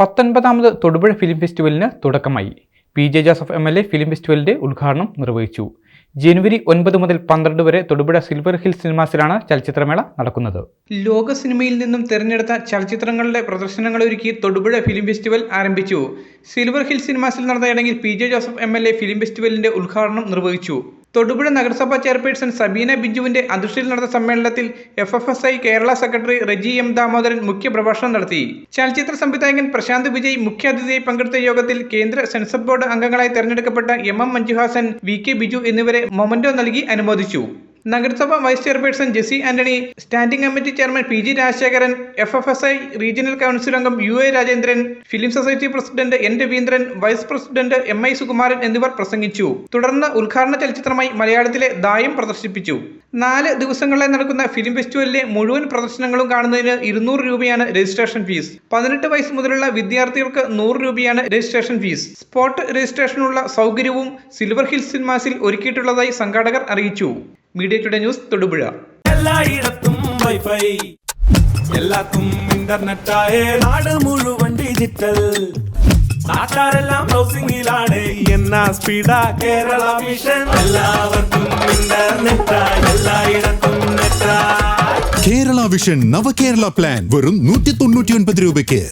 പത്തൊൻപതാമത് Thodupuzha film ഫെസ്റ്റിവലിന് തുടക്കമായി. P J Joseph M L A film ഫെസ്റ്റിവലിന്റെ ഉദ്ഘാടനം നിർവഹിച്ചു. ജനുവരി ഒൻപത് മുതൽ പന്ത്രണ്ട് വരെ തൊടുപുഴ സിൽവർ ഹിൽ സിനിമാസിലാണ് ചലച്ചിത്രമേള നടക്കുന്നത്. ലോക സിനിമയിൽ നിന്നും തിരഞ്ഞെടുത്ത ചലച്ചിത്രങ്ങളുടെ പ്രദർശനങ്ങൾ ഒരുക്കി തൊടുപുഴ ഫിലിം ഫെസ്റ്റിവൽ ആരംഭിച്ചു. സിൽവർ ഹിൽ സിനിമാസിൽ നടന്ന ചടങ്ങിൽ P J Joseph M L A film ഫെസ്റ്റിവലിന്റെ ഉദ്ഘാടനം നിർവഹിച്ചു. തൊടുപുഴ നഗരസഭാ ചെയർപേഴ്സൺ സബീന ബിജുവിന്റെ അധ്യക്ഷതയിൽ നടന്ന സമ്മേളനത്തിൽ F F S I Kerala secretary Reji M Damodaran മുഖ്യപ്രഭാഷണം നടത്തി. ചലച്ചിത്ര സംവിധായകൻ പ്രശാന്ത് വിജയ് മുഖ്യാതിഥിയായി പങ്കെടുത്ത യോഗത്തിൽ കേന്ദ്ര സെൻസർ ബോർഡ് അംഗങ്ങളായി തെരഞ്ഞെടുക്കപ്പെട്ട M M Manjuhasan V K Biju എന്നിവരെ മൊമന്റോ നൽകി അനുമോദിച്ചു. നഗരസഭ vice chairperson Jessy Antony standing committee chairman P G Rajasekharan F F S I regional council അംഗം U A Rajendran film society president N Raveendran vice president M I Sukumaran എന്നിവർ പ്രസംഗിച്ചു. തുടർന്ന് ഉദ്ഘാടന ചലച്ചിത്രമായി മലയാളത്തിലെ ദായം പ്രദർശിപ്പിച്ചു. നാല് ദിവസങ്ങളിലായി നടക്കുന്ന ഫിലിം ഫെസ്റ്റിവലിലെ മുഴുവൻ പ്രദർശനങ്ങളും കാണുന്നതിന് ഇരുന്നൂറ് രൂപയാണ് രജിസ്ട്രേഷൻ ഫീസ്. പതിനെട്ട് വയസ്സ് മുതലുള്ള വിദ്യാർത്ഥികൾക്ക് നൂറ് രൂപയാണ് രജിസ്ട്രേഷൻ ഫീസ്. സ്പോട്ട് രജിസ്ട്രേഷനുള്ള സൗകര്യവും സിൽവർ ഹിൽസ് സിനിമാസിൽ ഒരുക്കിയിട്ടുള്ളതായി സംഘാടകർ അറിയിച്ചു. Media Today News Thodupuzha. എല്ലായിടത്തും വൈഫൈ എല്ലാത്തും ഇന്റർനെറ്റായ നാട് മുഴുവൻ ഡിജിറ്റൽ. നാട്ടാരെല്ലാം ബ്രൗസിംഗിലാണ് എന്നാ സ്പീഡാ കേരള മിഷൻ. എല്ലാവർക്കും ഇന്റർനെറ്റാ എല്ലായിടത്തും കേരള വിഷൻ നവകേരള പ്ലാൻ വെറും നൂറ്റി തൊണ്ണൂറ്റി ഒൻപത് രൂപയ്ക്ക്.